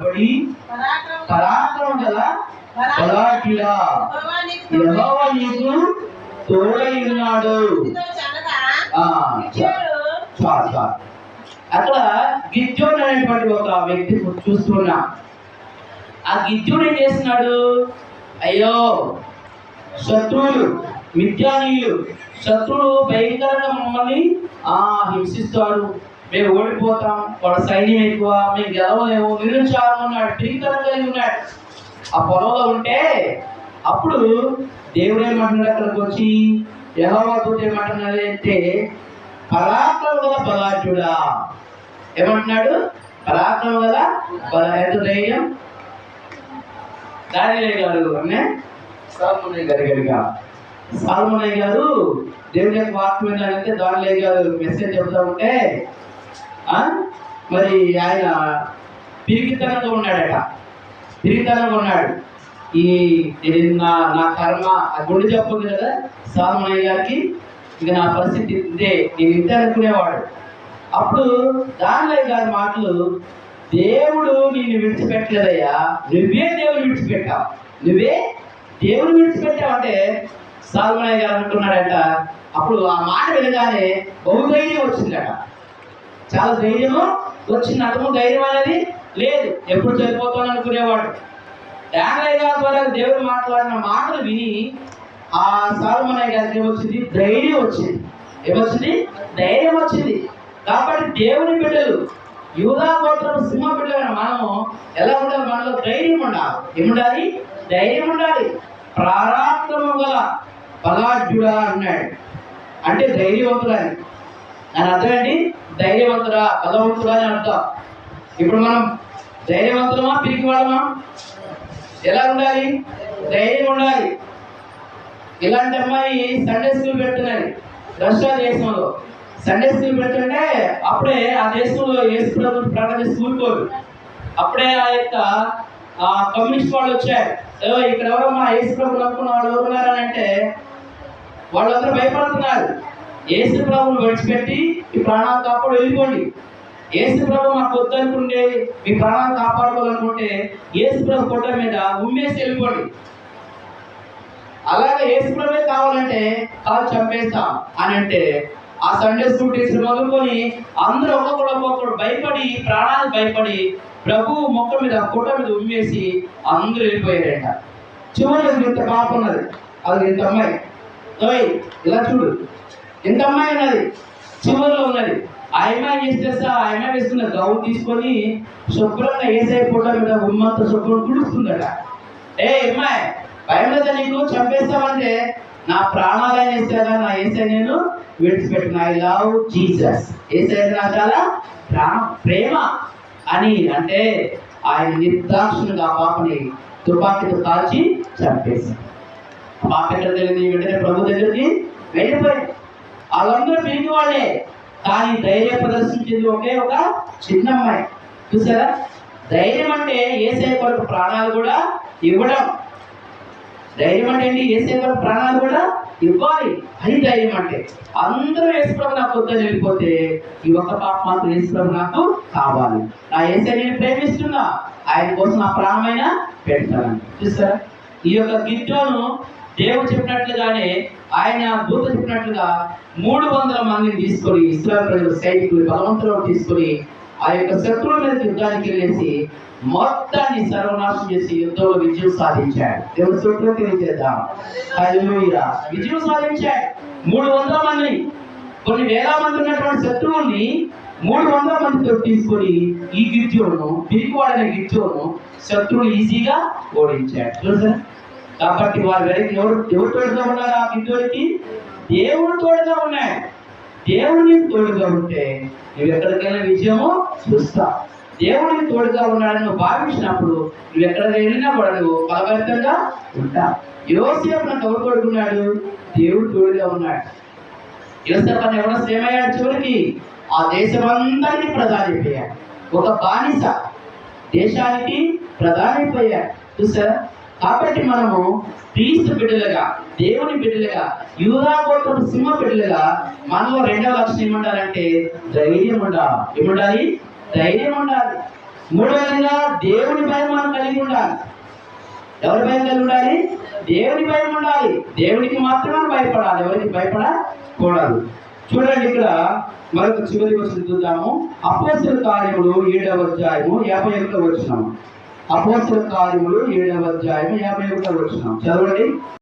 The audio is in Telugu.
బడి పరాక్రమం పరాక్రమం గల బలాఢ్యుడా యెహోవా నీకు తోడై ఉన్నాడు. ఆ, అక్కడ గిద్యోన్ అనేటువంటి ఒక వ్యక్తి చూస్తున్నా. ఆ గిద్యోడు ఏం చేస్తున్నాడు? అయ్యో శత్రువులు మిథ్యానీయులు శత్రువులు భయంకరంగా మమ్మల్ని ఆ హింసిస్తాడు మేము ఓడిపోతాం వాళ్ళ సైన్యం ఎక్కువ మేము గెలవలేము నిరుత్సాహం ఉన్నాడు భీకరంగా కలిగి ఉన్నాడు. ఆ పొలంలో ఉంటే అప్పుడు దేవుడు ఏమంటున్నాడు అక్కడికి వచ్చి యెహోవా ఏమంటున్నాడు అంటే పరాక్రమ గల బలాఢ్యుడా ఏమంటున్నాడు? పరాక్రమ గల బల ఎంత ధైర్యం దానిలే గారు అన్నే సాల్మనయ్య గారి గడిగా సాల్మనయ్య గారు దేవుడి యొక్క వాక్యం ఏంటంటే దానిలే గారు మెసేజ్ చెబుతా ఉంటే మరి ఆయన పిరిగితనంగా ఉన్నాడట. పిరిగితనంగా ఉన్నాడు. ఈ నా నా కర్మ ఆ గుండె చెప్పుంది కదా సాల్మనయ్య గారికి ఇక నా పరిస్థితి ఇదే. నేను ఇంత అనుకునేవాడు. అప్పుడు దానిలే గారి మాటలు దేవుడు నిన్ను విడిచిపెట్టలేదయ్యా. నువ్వే దేవుడు విడిచిపెట్టావు. నువ్వే దేవుడు విడిచిపెట్టావు అంటే సాల్మనయ్య గారు అనుకున్నాడట అప్పుడు ఆ మాట వినగానే బహుధైర్యం వచ్చిందట. చాలా ధైర్యము వచ్చింది. అతను ధైర్యం అనేది లేదు. ఎప్పుడు చనిపోతాను అనుకునేవాడు. డాంగయ్య గారి ద్వారా దేవుడు మాట్లాడిన మాటలు విని ఆ సాల్మనయ్య గారికి ఏమొచ్చింది ధైర్యం వచ్చింది. ఏమొచ్చింది? ధైర్యం వచ్చింది. కాబట్టి దేవుని బిడ్డలు యూదా గోత్రం సింహ బిడ్డలైన మనము ఎలా ఉండాలి? మనలో ధైర్యం ఉండాలి. ఏముండాలి? ధైర్యం ఉండాలి. ప్రారాత్మము గల బలాఢ్యుడా అన్నాడు. అంటే ధైర్యవంతుడు అని దాని అర్థం ఏంటి ధైర్యవంతుడా బలవంతుడా అని అర్థం. ఇప్పుడు మనం ధైర్యవంతులమా పిరికి వాళ్ళమా ఎలా ఉండాలి? ధైర్యం ఉండాలి. ఇలాంటి అమ్మాయి సండే స్కూల్ పెడుతున్నది. రష్యా దేశంలో. సండే స్కూల్ పెడుతుంటే అప్పుడే ఆ దేశంలో యేసు ప్రభు ప్రకటన స్కూల్ కోరు అప్పుడే ఆ యొక్క ఆ కమ్యూనిస్ట్ వాళ్ళు వచ్చారు. "ఏవో ఇక్కడ ఎవరో మా ప్రభు నమ్ముకున్న వాళ్ళు ఎవరున్నారని అంటే వాళ్ళందరూ భయపడుతున్నారు. ఏసు ప్రభుని విడిచిపెట్టి ఈ ప్రాణాలు కాపాడు వెళ్ళిపోండి. ఏసు ప్రభు మాకు వద్దనుకుంటే మీ ప్రాణాలు కాపాడుకోవాలనుకుంటే ఏసు ప్రభు కొట్ట మీద ఉమ్మేసి వెళ్ళిపోండి. అలాగే ఏసు ప్రభువే కావాలంటే కాదు చంపేస్తాం అని అంటే ఆ సండే స్కూల్ టీచర్ మొదలుకొని అందరూ ఒక్కొక్కడు ఒక్కొక్కడు భయపడి ప్రాణాలు భయపడి ప్రభు మొక్క మీద కోట మీద ఉమ్మేసి అందరూ వెళ్ళిపోయారంట. చివరి ఇంత పాప ఉన్నది. అది ఇంత అమ్మాయి? ఓయ్ ఇలా చూడు. ఇంత అమ్మాయి ఉన్నది చివరిలో ఉన్నది. ఆ అమ్మాయి ఏం చేస్తే ఆ అమ్మాయి గౌన్ తీసుకొని శుభ్రంగా ఏసై ఫోటో మీద ఉమ్మంత శుభ్రం కుడుస్తుందట. ఏ అమ్మాయి భయం లేదా నీకు? చంపేస్తామంటే నా ప్రాణాలైన ఇస్తాగా నా ఏసై నేను విడిచిపెట్టిన. ఐ లవ్ జీసస్ ఏసై నా చాలా ప్రాణ ప్రేమ అని అంటే ఆయన నిర్దాక్షిణంగా ఆ పాపని తుపాకీతో కాల్చి చంపేసి ఆ పాప ఎక్కడ తెలియదు వెంటనే ప్రభు దగ్గరికి వెళ్ళిపోయింది వాళ్ళందరూ పిలిచి వాళ్ళే. కానీ ధైర్యం ప్రదర్శించింది ఒకే ఒక చిన్న అమ్మాయి చూసారా ధైర్యం అంటే ఏసే కొరకు ప్రాణాలు కూడా ఇవ్వడం. ధైర్యం అంటే ఏంటి? ఏసే కొరకు ప్రాణాలు కూడా ఇవ్వాలి. అది ధైర్యం అంటే అందరూ యేసుప్రభు నాకు వద్దని వెళ్ళిపోతే ఈ ఒక్క పాప మాత్రం యేసుప్రభు నాకు కావాలి. నా ఏసే నేను ప్రేమిస్తున్నా. ఆయన కోసం నా ప్రాణమైన పెడతాను. చూసారా ఈ యొక్క గిట్టోను దేవుడు చెప్పినట్లుగానే ఆయన దూత చెప్పినట్లుగా మూడు వందల మందిని తీసుకొని ఇస్రాయల్ ప్రజలు సైనికులు బలవంతులు తీసుకొని ఆ యొక్క శత్రువుల మీద యుద్ధానికి వెళ్ళేసి మొత్తాన్ని సర్వనాశం చేసి యుద్ధంలో విజయం సాధించాడు దేవుడు శత్రువు తెలియజేద్దాం. విజయం సాధించాడు మూడు వందల మందిని కొన్ని వేల మంది ఉన్నటువంటి శత్రువుల్ని మూడు వందల మందితో తీసుకొని ఈ గిర్జోను పిరికివాడనే గిర్జోను శత్రువులు ఈజీగా ఓడించాడు చూసారా కాబట్టి వారి వెనక్కి ఎవరు ఎవరు తోడుగా ఉన్నారు ఆ గిర్జోనికి దేవుడు తోడుగా ఉన్నాయి దేవుడిని తోడుగా ఉంటే నువ్వు ఎక్కడికైనా విజయము చూస్తా. దేవుడిని తోడుగా ఉన్నాడని నువ్వు భావించినప్పుడు నువ్వు ఎక్కడికి వెళ్ళినా కూడా నువ్వు బలభరితంగా ఉంటా. యోసేపు నాకు ఎవరు తోడుకున్నాడు దేవుడు తోడుగా ఉన్నాడు. యోసేపు అని ఎవరో సేమయ్యాడు చివరికి ఆ దేశమందరికీ ప్రధానైపోయాడు ఒక బానిస దేశానికి ప్రధానైపోయాడు చూసారా? కాబట్టి మనము క్రీస్తు బిడ్డలుగా దేవుని బిడ్డలుగా యూదా సింహ బిడ్డలుగా మనలో రెండవ లక్షణం ఏముండాలంటే ధైర్యం ఉండాలి. ఏముండాలి? ధైర్యం ఉండాలి. మూడవదిగా దేవుని భయం మనం కలిగి ఉండాలి. ఎవరి భయం కలిగి ఉండాలి? దేవుని భయం ఉండాలి. దేవునికి మాత్రమే భయపడాలి. ఎవరికి భయపడకూడదు. చూడండి ఇక్కడ మరొక చివరి వచ్చిన చూద్దాము. అపోస్తుల కార్యములు ఏడవ అధ్యాయము యాభై ఒకటో వచ్చినాము అపోస్తుల కార్యములు ఏడవ అధ్యాయం యాభై ఒకటో వచ్చిన చదవండి.